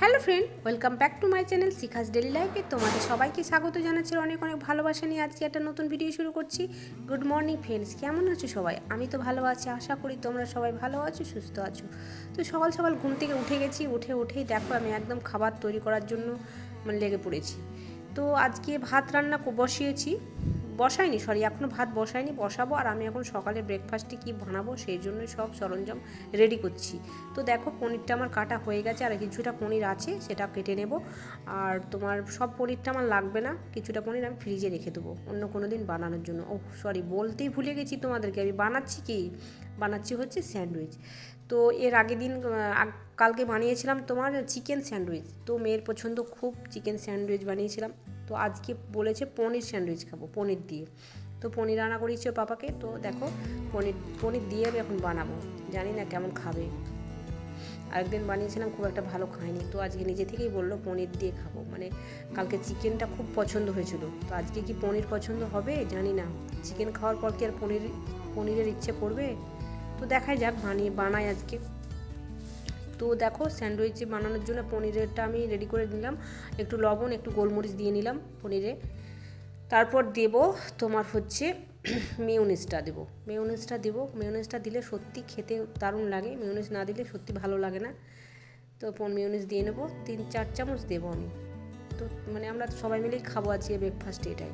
Hello friend, welcome back to my channel Shikha's daily লাইফে। তোমাদের সবাইকে স্বাগত জানাচ্ছি, অনেক অনেক ভালোবাসা নিয়ে আজকে একটা নতুন ভিডিও শুরু করছি। গুড মর্নিং ফ্রেন্ডস, কেমন আছো সবাই? আমি তো ভালো আছি, আশা করি তোমরা সবাই ভালো আছো, সুস্থ আছো। তো সকাল সকাল ঘুম থেকে উঠে গেছি, উঠে উঠেই দেখো আমি একদম খাবার তৈরি করার জন্য মানে লেগে পড়েছি। তো আজকে ভাত রান্না বসিয়েছি। বসাইনি সরি এখনও ভাত বসাইনি বসাবো আর আমি এখন সকালে ব্রেকফাস্টে কি বানাবো সেই জন্য সব সরঞ্জাম রেডি করছি। তো দেখো পনিরটা আমার কাটা হয়ে গেছে আর কিছুটা পনির আছে, সেটা কেটে নেব। আর তোমার সব পনিরটা আমার লাগবে না, কিছুটা পনির আমি ফ্রিজে রেখে দেবো, অন্য কোনো দিন বানানোর জন্য। ও সরি বলতেই ভুলে গেছি তোমাদেরকে, আমি বানাচ্ছি কি? বানাচ্ছি হচ্ছে স্যান্ডউইচ। তো এর আগে দিন কালকে বানিয়েছিলাম তোমার চিকেন স্যান্ডউইচ। তো মেয়ের পছন্দ খুব চিকেন স্যান্ডউইচ বানিয়েছিলাম। তো আজকে বলেছে পনির স্যান্ডউইচ খাব, পনির দিয়ে। তো পনির রান্না করিয়েছে ওর পাপাকে। তো দেখো, পনির পনির দিয়ে আমি এখন বানাবো। জানি না কেমন খাবে। আরেকদিন বানিয়েছিলাম, খুব একটা ভালো খায়নি। তো আজকে নিজে থেকেই বলল পনির দিয়ে খাব। মানে কালকে চিকেনটা খুব পছন্দ হয়েছিল। তো আজকে কি পনির পছন্দ হবে? জানি না। চিকেন খাওয়ার পর কি আর পনির, পনিরের ইচ্ছে করবে? তো দেখাই যাক, বানিয়ে, বানাই আজকে। তো দেখো স্যান্ডউইচ বানানোর জন্য পনিরেরটা আমি রেডি করে নিলাম। একটু লবণ, একটু গোলমরিচ দিয়ে নিলাম পনিরে। তারপর দেব তোমার হচ্ছে মেয়নিজটা দেবো। মেয়নিজটা দেবো। মেয়নিজটা দিলে সত্যি খেতে দারুণ লাগে। মেয়নিজ না দিলে সত্যি ভালো লাগে না। তো মেয়নিজ দিয়ে নেব। তিন, চার চামচ দেবো আমি। তো মানে আমরা সবাই মিলেই খাব আজকে ব্রেকফাস্টে এটাই।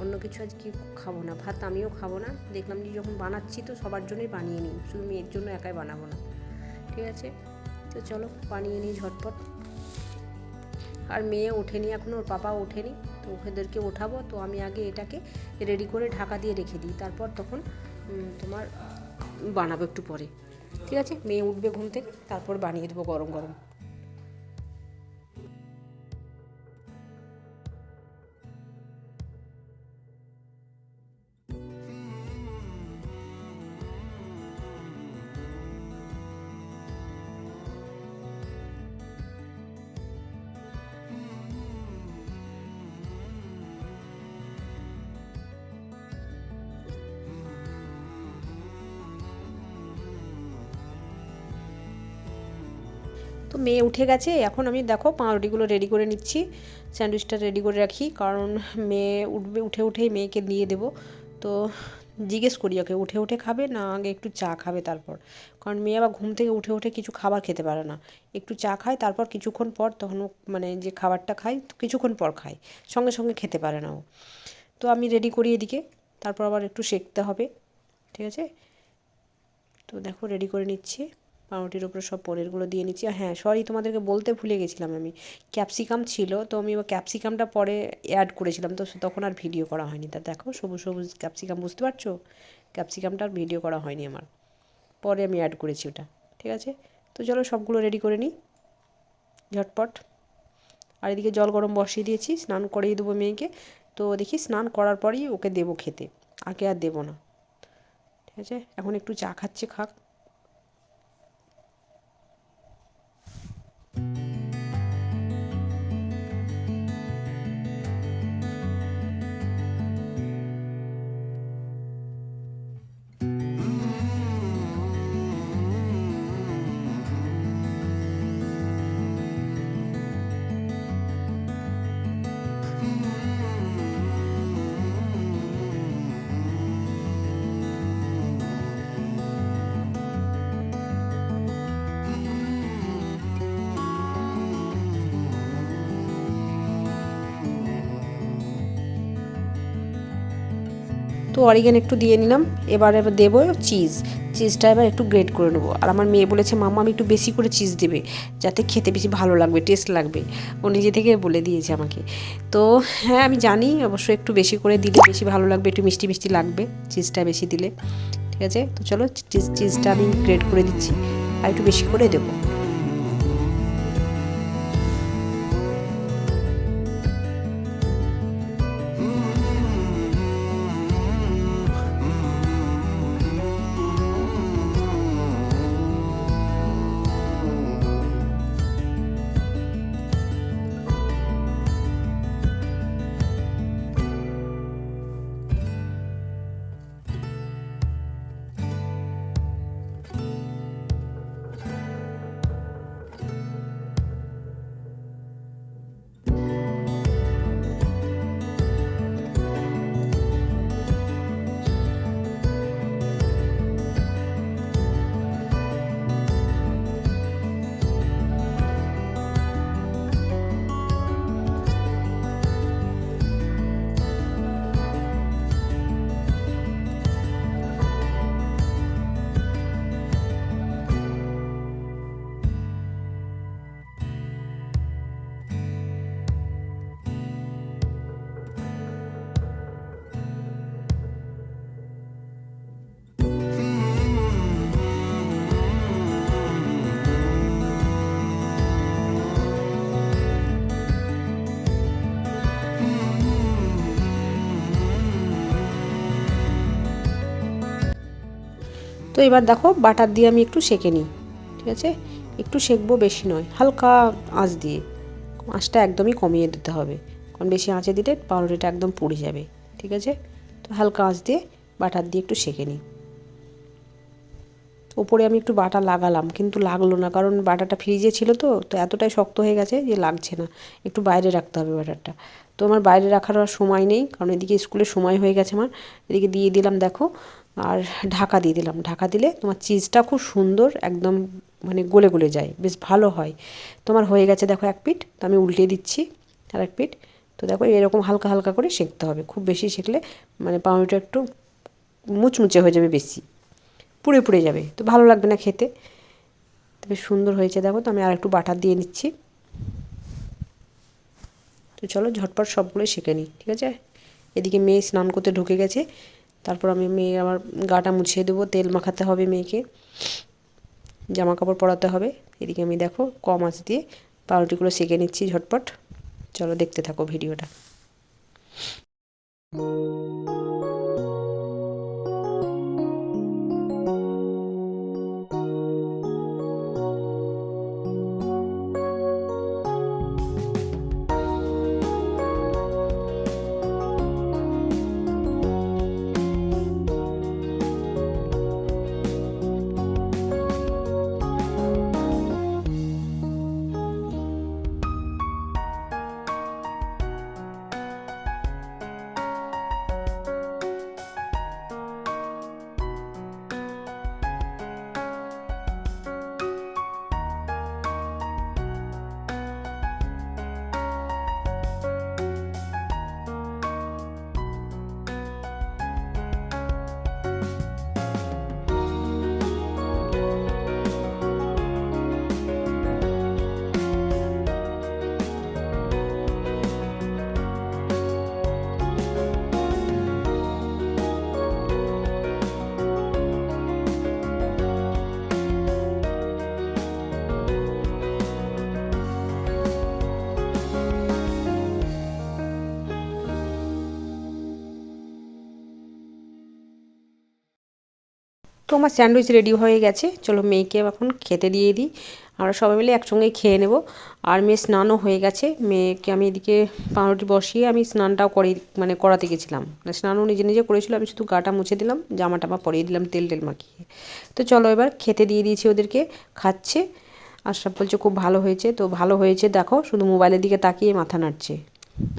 অন্য কিছু আজ কি খাব না। ভাত আমিও খাব না। দেখলাম যে যখন বানাচ্ছি তো সবার জন্যই বানিয়ে নিই। শুধু মেয়ের জন্য একাই বানাবো না। ঠিক আছে? তো চলো বানিয়ে নিই ঝটপট। আর মেয়ে ওঠেনি এখন, ওর পাপা ওঠেনি, তো ওদেরকে ওঠাবো। তো আমি আগে এটাকে রেডি করে ঢাকা দিয়ে রেখে দিই, তারপর তখন তোমার বানাবো একটু পরে। ঠিক আছে? মেয়ে উঠবে ঘুম থেকে, তারপর বানিয়ে দেবো গরম গরম। তো মেয়ে উঠে গেছে। এখন আমি দেখো পাউরুটিগুলো রেডি করে নিচ্ছি। স্যান্ডউইচটা রেডি করে রাখি, কারণ মেয়ে উঠবে, উঠে উঠেই মেয়েকে দিয়ে দেবো। তো জিজ্ঞেস করি ওকে, উঠে উঠে খাবে না আগে একটু চা খাবে তারপর? কারণ মেয়ে আবার ঘুম থেকে উঠে উঠে কিছু খাবার খেতে পারে না। একটু চা খায়, তারপর কিছুক্ষণ পর তখন মানে যে খাবারটা খায় কিছুক্ষণ পর খায়। সঙ্গে সঙ্গে খেতে পারে না ও। তো আমি রেডি করি এদিকে, তারপর আবার একটু সেঁকতে হবে। ঠিক আছে? তো দেখো রেডি করে নিচ্ছি। পাউরুটির উপরে সব পনিরগুলো দিয়ে নিচ্ছি। হ্যাঁ সরি তোমাদেরকে বলতে ভুলে গেছিলাম আমি। ক্যাপসিকাম ছিল, তো আমি ক্যাপসিকামটা পরে অ্যাড করেছিলাম, তো তখন আর ভিডিও করা হয়নি। তা দেখো, সবুজ সবুজ ক্যাপসিকাম বুঝতে পারছ? ক্যাপসিকামটা আর ভিডিও করা হয়নি আমার। পরে আমি অ্যাড করেছি ওটা, ঠিক আছে? তো চলো সবগুলো রেডি করে নিই, ঝটপট। আর এদিকে জল গরম বসিয়ে দিয়েছি, স্নান করিয়ে দেবো মেয়েকে। তো দেখি স্নান করার পরেই ওকে দেবো খেতে, আগে আর দেবো না, ঠিক আছে? এখন একটু চা খাচ্ছে, খাক। তো অরিগেন একটু দিয়ে নিলাম। এবার এবার দেবো চিজ চিজটা এবার একটু গ্রেট করে নেব। আর আমার মেয়ে বলেছে মামা আমি একটু বেশি করে চিজ দেবে, যাতে খেতে বেশি ভালো লাগবে টেস্ট লাগবে। ও নিজে থেকে বলে দিয়েছে আমাকে। তো হ্যাঁ আমি জানি, অবশ্য একটু বেশি করে দিলে বেশি ভালো লাগবে, একটু মিষ্টি মিষ্টি লাগবে চিজটা বেশি দিলে। ঠিক আছে? তো চলো চিজ চিজটা আমি গ্রেট করে দিচ্ছি। আর একটু বেশি করে দেবো। তো এবার দেখো বাটার দিয়ে আমি একটু সেঁকে নিই, ঠিক আছে? একটু সেঁকবো বেশি নয়, হালকা আঁচ দিয়ে। আঁচটা একদমই কমিয়ে দিতে হবে, কারণ বেশি আঁচে দিলে পাউরুটিটা একদম পুড়ে যাবে, ঠিক আছে? তো হালকা আঁচ দিয়ে বাটার দিয়ে একটু সেঁকে নিই। ওপরে আমি একটু বাটা লাগালাম, কিন্তু লাগল না, কারণ বাটাটা ফ্রিজে ছিল তো তো এতটাই শক্ত হয়ে গেছে যে লাগছে না। একটু বাইরে রাখতে হবে বাটারটা। তো আমার বাইরে রাখার আর সময় নেই, কারণ এদিকে স্কুলে সময় হয়ে গেছে আমার, এদিকে দিয়ে দিলাম দেখো আর ঢাকা দিয়ে দিলাম। ঢাকা দিলে তোমার চিজটা খুব সুন্দর, একদম মানে গলে গলে যায়। বেশ ভালো হয়। তোমার হয়ে গেছে দেখো এক পিঠ, তো আমি উল্টে দিচ্ছি আর এক পিঠ। তো দেখো এরকম হালকা হালকা করে সেঁকতে হবে। খুব বেশি সেঁকলে মানে পাউরুটিটা একটু মুচমুচে হয়ে যাবে বেশি। পুড়ে পুড়ে যাবে। তো ভালো লাগবে না খেতে। তবে সুন্দর হয়েছে দেখো। তো আমি আর একটু বাটার দিয়ে নিচ্ছি। তো চলো ঝটপট সবগুলোই শেখে নিই, ঠিক আছে? এদিকে মেয়ে স্নান করতে ঢুকে গেছে। তারপর আমি মেয়ে আমার গাটা মুছিয়ে দেবো, তেল মাখাতে হবে মেয়েকে জামা কাপড় পরাতে হবে। এদিকে আমি দেখো কম আঁচ দিয়ে পাউরুটিগুলো সেঁকে নিচ্ছি ঝটপট। চলো দেখতে থাকো ভিডিওটা। আমার স্যান্ডউইচ রেডি হয়ে গেছে। চলো মেয়েকে এখন খেতে দিয়ে দিই। আমরা সবাই মিলে একসঙ্গেই খেয়ে নেব। আর মেয়ে স্নানও হয়ে গেছে। মেয়েকে আমি এদিকে পাউরুটি বসিয়ে আমি স্নানটাও করে মানে করাতে গেছিলাম। মানে স্নানও নিজে নিজে করেছিল। আমি শুধু গাটা মুছে দিলাম, জামা টামা পরিয়ে দিলাম, তেল টেল মাখিয়ে। তো চলো এবার খেতে দিয়ে দিয়েছি ওদেরকে, খাচ্ছে। আর সব বলছে, খুব ভালো হয়েছে। তো ভালো হয়েছে, দেখো, শুধু মোবাইলের দিকে তাকিয়ে মাথা নাড়ছে।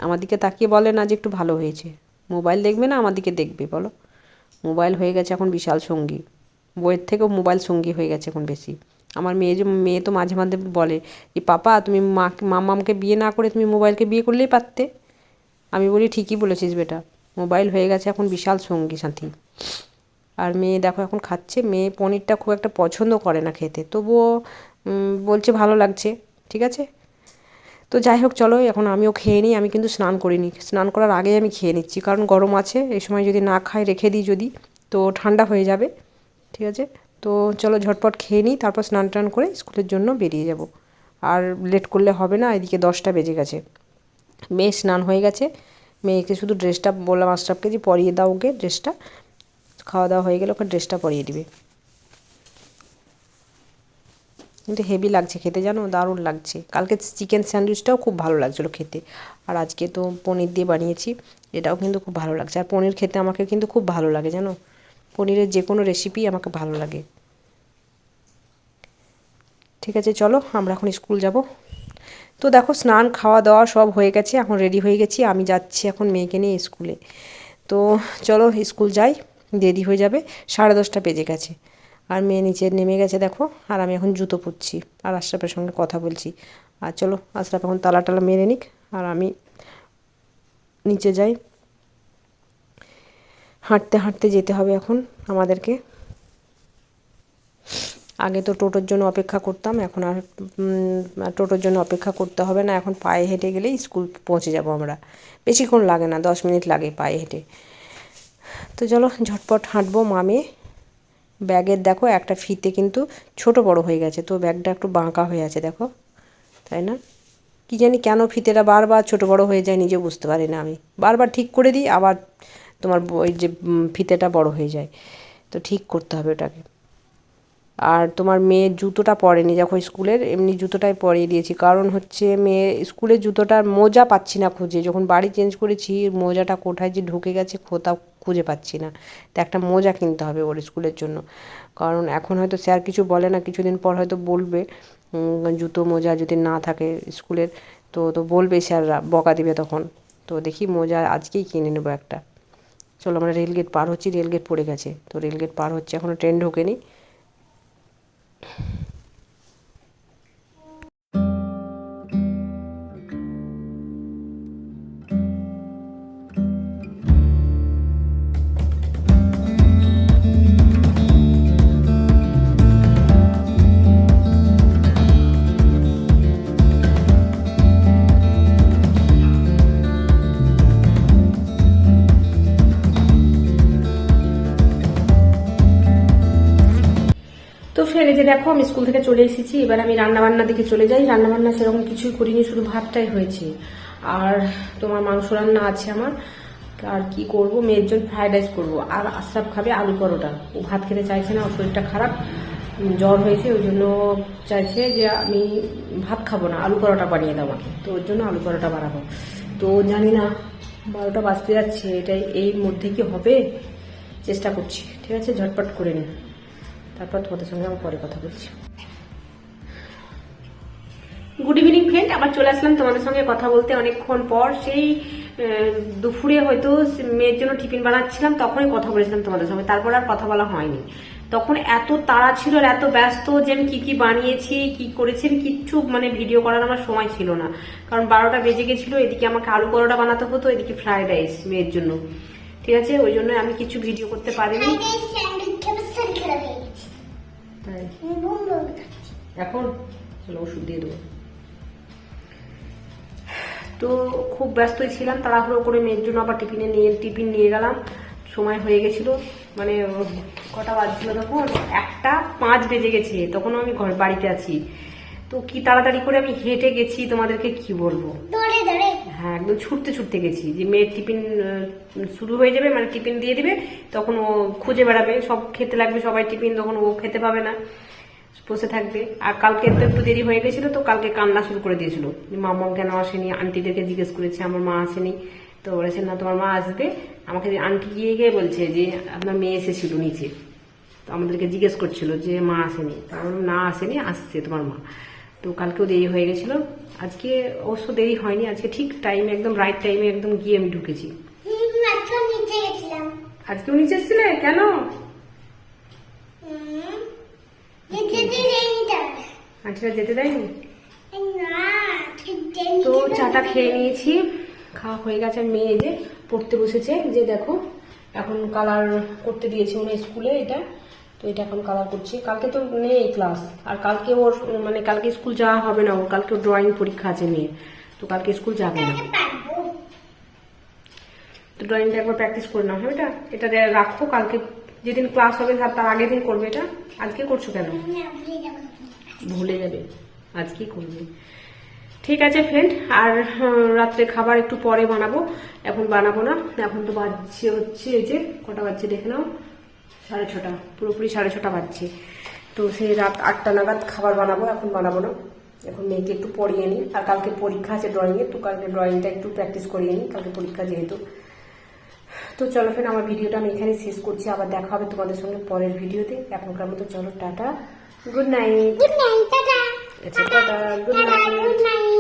আমার দিকে তাকিয়ে বলে না যে একটু ভালো হয়েছে। মোবাইল দেখবে না, আমার দিকে দেখবে, বলো। মোবাইল হয়ে গেছে এখন বিশাল সঙ্গী। বইয়ের থেকেও মোবাইল সঙ্গী হয়ে গেছে এখন বেশি। আমার মেয়ে যে, মেয়ে তো মাঝে মাঝে বলে যে, পাপা, তুমি মা মামামকে বিয়ে না করে তুমি মোবাইলকে বিয়ে করলেই পারতে। আমি বলি, ঠিকই বলেছিস বেটা। মোবাইল হয়ে গেছে এখন বিশাল সঙ্গী সাথী। আর মেয়ে দেখো এখন খাচ্ছে। মেয়ে পনিরটা খুব একটা পছন্দ করে না খেতে। তবুও বলছে ভালো লাগছে, ঠিক আছে? তো যাই হোক, চলো, এখন আমিও খেয়ে নিই। আমি কিন্তু স্নান করিনি। স্নান করার আগেই আমি খেয়ে নিচ্ছি। কারণ গরম আছে, এই সময় যদি না খাই, রেখে দিই যদি, তো ঠান্ডা হয়ে যাবে। ঠিক আছে? তো চলো ঝটপট খেয়ে নিই, তারপর স্নান টান করে স্কুলের জন্য বেরিয়ে যাব। আর লেট করলে হবে না, এদিকে দশটা বেজে গেছে। মেয়ে স্নান হয়ে গেছে। মেয়েকে শুধু ড্রেসটা বললাম আশরাফকে যে পরিয়ে দাও ওকে ড্রেসটা খাওয়া দাওয়া হয়ে গেলে ওকে ড্রেসটা পরিয়ে দিবে। কিন্তু হেভি লাগছে খেতে জানো? দারুণ লাগছে। কালকে চিকেন স্যান্ডউইচটাও খুব ভালো লাগছিল খেতে। আর আজকে তো পনির দিয়ে বানিয়েছি, এটাও কিন্তু খুব ভালো লাগছে। আর পনির খেতে আমাকে কিন্তু খুব ভালো লাগে, জানো? পনিরের যে কোনো রেসিপি আমাকে ভালো লাগে। ঠিক আছে, চলো, আমরা এখন স্কুল যাব। তো দেখো, স্নান, খাওয়া দাওয়া সব হয়ে গেছে, এখন রেডি হয়ে গেছি, আমি যাচ্ছি এখন মেয়েকে নিয়ে স্কুলে তো চলো স্কুল যাই, দেরি হয়ে যাবে, সাড়ে দশটা বেজে গেছে। আর মেয়ে নিচে নেমে গেছে, দেখো, আর আমি এখন জুতো পরছি, আর আশরাফের সঙ্গে কথা বলছি। আর চলো, আশরাফ এখন তালা টালা মেরে নিক, আর আমি নিচে যাই। হাঁটতে হাঁটতে যেতে হবে এখন আমাদেরকে। আগে তো টোটোর জন্য অপেক্ষা করতাম, এখন আর টোটোর জন্য অপেক্ষা করতে হবে না, এখন পায়ে হেঁটে গেলেই স্কুল পৌঁছে যাব আমরা। বেশিক্ষণ লাগে না, দশ মিনিট লাগে পায়ে হেঁটে। তো চলো ঝটপট হাঁটবো মামে। ব্যাগের দেখো একটা ফিতে কিন্তু ছোট বড় হয়ে গেছে, তো ব্যাগটা একটু বাঁকা হয়ে আছে দেখো, তাই না? কী জানি কেন ফিতেটা বারবার ছোট বড় হয়ে যায়, নিজে বুঝতে পারি না আমি। বারবার ঠিক করে দিই, আবার তোমার ওই যে ফিতেটা বড় হয়ে যায়। তো ঠিক করতে হবে ওটাকে। আর তোমার মেয়ের জুতোটা পরেনি যখন স্কুলের, এমনি জুতোটাই পরিয়ে দিয়েছি। কারণ হচ্ছে মেয়ে, স্কুলের জুতোটার মোজা পাচ্ছি না খুঁজে। যখন বাড়ি চেঞ্জ করেছি, মোজাটা কোথায় যে ঢুকে গেছে, কোথাও খুঁজে পাচ্ছি না। তো একটা মোজা কিনতে হবে ওর স্কুলের জন্য। কারণ এখন হয়তো স্যার কিছু বলে না, কিছুদিন পর হয়তো বলবে জুতো মোজা যদি না থাকে স্কুলের। তো তো বলবে স্যাররা, বকা দিবে তখন। তো দেখি মোজা আজকেই কিনে নেব একটা। চলো আমরা রেলগেট পার হচ্ছি রেলগেট পড়ে গেছে। তো রেলগেট পার হচ্ছে এখনও ট্রেন ঢোকেনি। দেখো, আমি স্কুল থেকে চলে এসেছি, এবার আমি রান্নাবান্নার দিকে চলে যাই। রান্নাবান্না সেরকম কিছুই করিনি, শুধু ভাতটাই হয়েছে। আর তোমার মাংস রান্না আছে আমার। আর কি করব? মেয়ের জন্য ফ্রাইড রাইস করব। আর আশরাফ খাবে আলু পরোটা। ও ভাত খেতে চাইছে না, ওর শরীরটা খারাপ জ্বর হয়েছে, ওই জন্য চাইছে যে আমি ভাত খাব না, আলু পরোটা বানিয়ে দাও আমাকে। তো ওর জন্য আলু পরোটা বানাবো। তো জানি না, বারোটা বাজতে যাচ্ছে, এটাই এই মধ্যে কি হবে? চেষ্টা করছি, ঠিক আছে? ঝটপট করে নিই তারপর তোমাদের সঙ্গে আমি পরে কথা বলছি। গুড ইভিনিং ফ্রেন্ড আবার চলে আসলাম তোমাদের সঙ্গে কথা বলতে অনেকক্ষণ পর। সেই দুপুরে হয়তো মেয়ের জন্য টিফিন বানাচ্ছিলাম, তখনই কথা বলেছিলাম তোমাদের সঙ্গে। তারপর আর কথা বলা হয়নি। তখন এত তাড়া ছিল আর এত ব্যস্ত যে আমি কি কি বানিয়েছি, কি করেছি, আমি কিচ্ছু মানে ভিডিও করার আমার সময় ছিল না। কারণ বারোটা বেজে গেছিল, এদিকে আমাকে আলু পরোটা বানাতে হতো, এদিকে ফ্রাইড রাইস মেয়ের জন্য। ঠিক আছে? ওই জন্য আমি কিছু ভিডিও করতে পারিনি। এখন চলো ওষুধ দিয়ে দেবো। তো খুব ব্যস্তই ছিলাম তাড়াহুড়ো করে মেয়ের জন্য আবার টিফিনে নিয়ে টিফিন নিয়ে গেলাম। সময় হয়ে গেছিল মানে কটা বাজছিল তখন? একটা পাঁচ বেজে গেছে তখনও আমি ঘর বাড়িতে আছি। তো কি তাড়াতাড়ি করে আমি হেঁটে গেছি তোমাদেরকে কি বলব? হ্যাঁ একদম ছুটতে ছুটতে গেছি যে মেয়ের টিফিন শুরু হয়ে যাবে মানে টিফিন দিয়ে দিবে তখন ও খুঁজে বেড়াবে সব খেতে লাগবে সবাই টিফিন তখন ও খেতে পাবে না। বসে থাকবে। আর কালকে তো একটু দেরি হয়ে গেছিল তো কালকে কান্না শুরু করে দিয়েছিল। যে মামা কেন আসেনি? আন্টিদেরকে জিজ্ঞেস করেছে আমার মা আসেনি। তো বলেছে না তোমার মা আসবে। আমাকে আন্টি গিয়ে গিয়ে বলছে যে আপনার মেয়ে এসেছিল নিচে। তো আমাদেরকে জিজ্ঞেস করছিল যে মা আসেনি? তো আমি না আসেনি আসছে তোমার মা। তো কালকেও দেরি হয়ে গেছিল। আজকে অবশ্য দেরি হয়নি আজকে ঠিক টাইমে একদম রাইট টাইমে একদম গিয়ে আমি ঢুকেছি। আজকেও নিচে এসেছিলে? কেন? আন্টিরা যেতে দেয়নি? তো চাটা খেয়ে নিয়েছি। খাওয়া হয়ে গেছে আর মেয়ে যে পড়তে বসেছে। যে দেখো এখন কালার করতে দিয়েছে উনি স্কুলে এটা। তো এটা এখন কালার করছে। কালকে তো নেই ক্লাস আর কালকে ওর মানে কালকে স্কুল যাওয়া হবে না ওর। কালকে ড্রয়িং পরীক্ষা আছে মেয়ে তো কালকে স্কুল যাবে না। তো ড্রয়িংটা একবার প্র্যাকটিস করে নাও। হ্যাঁ এটা এটা রাখো কালকে যেদিন ক্লাস হবে তার আগের দিন করবে এটা? আজকে করছ কেন? ভুলে যাবে। আজকেই করবে। ঠিক আছে ফ্রেন্ড আর রাত্রে খাবার একটু পরে বানাবো। এখন বানাবো না। এখন তো বাজছে হচ্ছে এই যে, কটা বাজছে দেখে নাও? সাড়ে ছটা। পুরোপুরি সাড়ে ছটা বাজছে। তো সেই রাত আটটা নাগাদ খাবার বানাবো, এখন বানাবো না। এখন মেয়েকে একটু পড়িয়ে নিই। আর কালকে পরীক্ষা আছে ড্রয়িংয়ে তো কালকে ড্রয়িংটা একটু প্র্যাকটিস করিয়ে নিই। কালকে পরীক্ষা যেহেতু। তো চলো ফ্রেন্ড আমার ভিডিওটা আমি এখানে শেষ করছি। আবার দেখা হবে তোমাদের সঙ্গে পরের ভিডিওতে। এখনকার মতো চলো tata. Good night good night tata. আচ্ছা, গুড নাইট